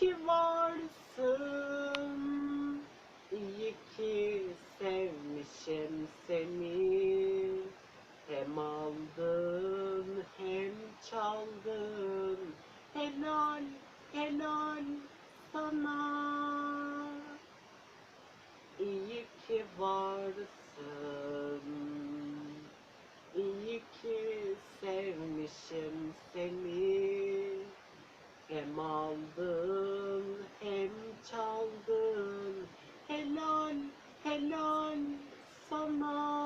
ki varsın. İyi ki sevmişim seni. Hem aldın hem çaldın. Helal helal sana İyi ki varsın İyi ki sevmişim seni Hem aldın hem çaldın Helal helal sana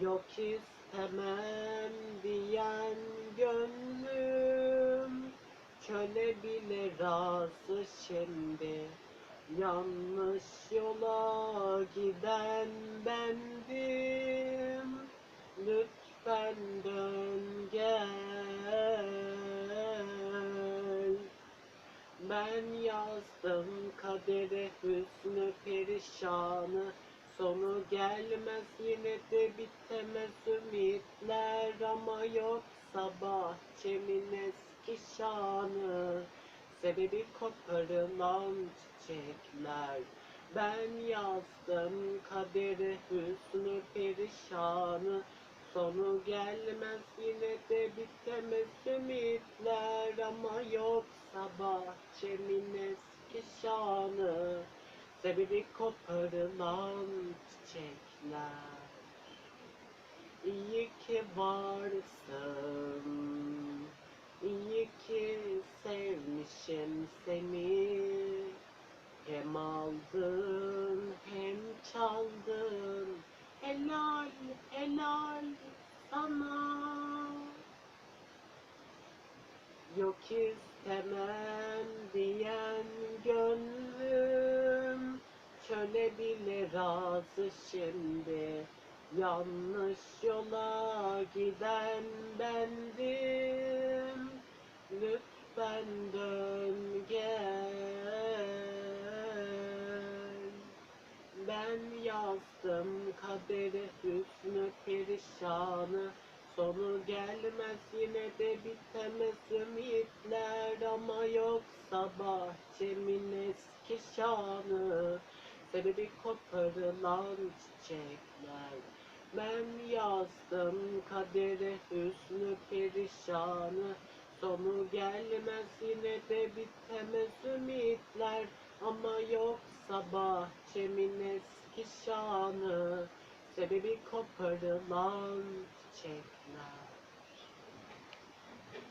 Yok istemem diyen gönlüm Köle bile razı şimdi. Yanlış yola giden bendim Lütfen dön gel. Ben yazdım kadere hüsnü perişanı Sonu gelmez yine de bitemez ümitler Ama yoksa bahçemin eski şanı. Sebebi koparılan çiçekler. Ben yazdım kadere hüsnü perişanı. Sonu gelmez yine de bitemez ümitler Ama yoksa bahçemin eski şanı Sebebi koparılan çiçekler. İyi ki varsın. İyi ki sevmişim seni. Hem aldın hem çaldın. Helal helal sana. Yok istemem diyen gönlüm Köle bile razı şimdi. Yanlış yola giden bendim. Lütfen dön gel. Ben yazdım kadere hüsnü perişanı. Sonu gelmez yine de bitemez ümitler. Ama yoksa bahçemin eski şanı Sebebi koparılan çiçekler. Ben yazdım kadere hüsnü perişanı. Sonu gelmez yine de bitemez ümitler. Ama yoksa bahçemin eski şanı. Sebebi koparılan çiçekler